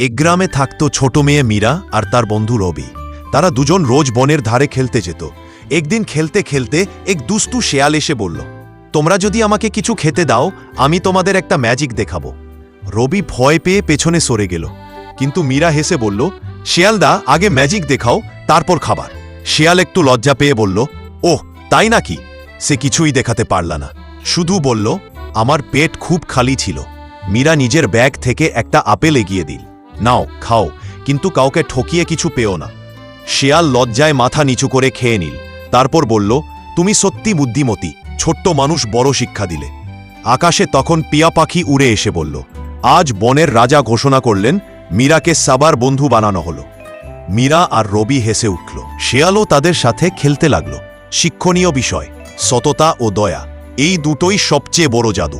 এক গ্রামে থাকত ছোট মেয়ে মীরা আর তার বন্ধু রবি। তারা দুজন রোজ বনের ধারে খেলতে যেত। একদিন খেলতে খেলতে এক দুস্তু শেয়াল এসে বলল, তোমরা যদি আমাকে কিছু খেতে দাও, আমি তোমাদের একটা ম্যাজিক দেখাবো। রবি ভয় পেয়ে পেছনে সরে গেল। কিন্তু মীরা হেসে বলল, শেয়ালদা, আগে ম্যাজিক দেখাও, তারপর খাবার। শেয়াল একটু লজ্জা পেয়ে বলল, ওহ, তাই নাকি? সে কিছুই দেখাতে পারল না। শুধু বলল, আমার পেট খুব খালি ছিল। মীরা নিজের ব্যাগ থেকে একটা আপেল এগিয়ে দিল। নাও, খাও, কিন্তু কাউকে ঠকিয়ে কিছু পেও না। শেয়াল লজ্জায় মাথা নিচু করে খেয়ে নিল। তারপর বলল, তুমি সত্যি বুদ্ধিমতী, ছোট্ট মানুষ বড় শিক্ষা দিলে। আকাশে তখন পিয়া পাখি উড়ে এসে বলল, আজ বনের রাজা ঘোষণা করলেন, মীরাকে সাবার বন্ধু বানানো হলো। মীরা আর রবি হেসে উঠল। শেয়ালও তাদের সাথে খেলতে লাগল। শিক্ষণীয় বিষয়, সততা ও দয়া, এই দুটোই সবচেয়ে বড় জাদু।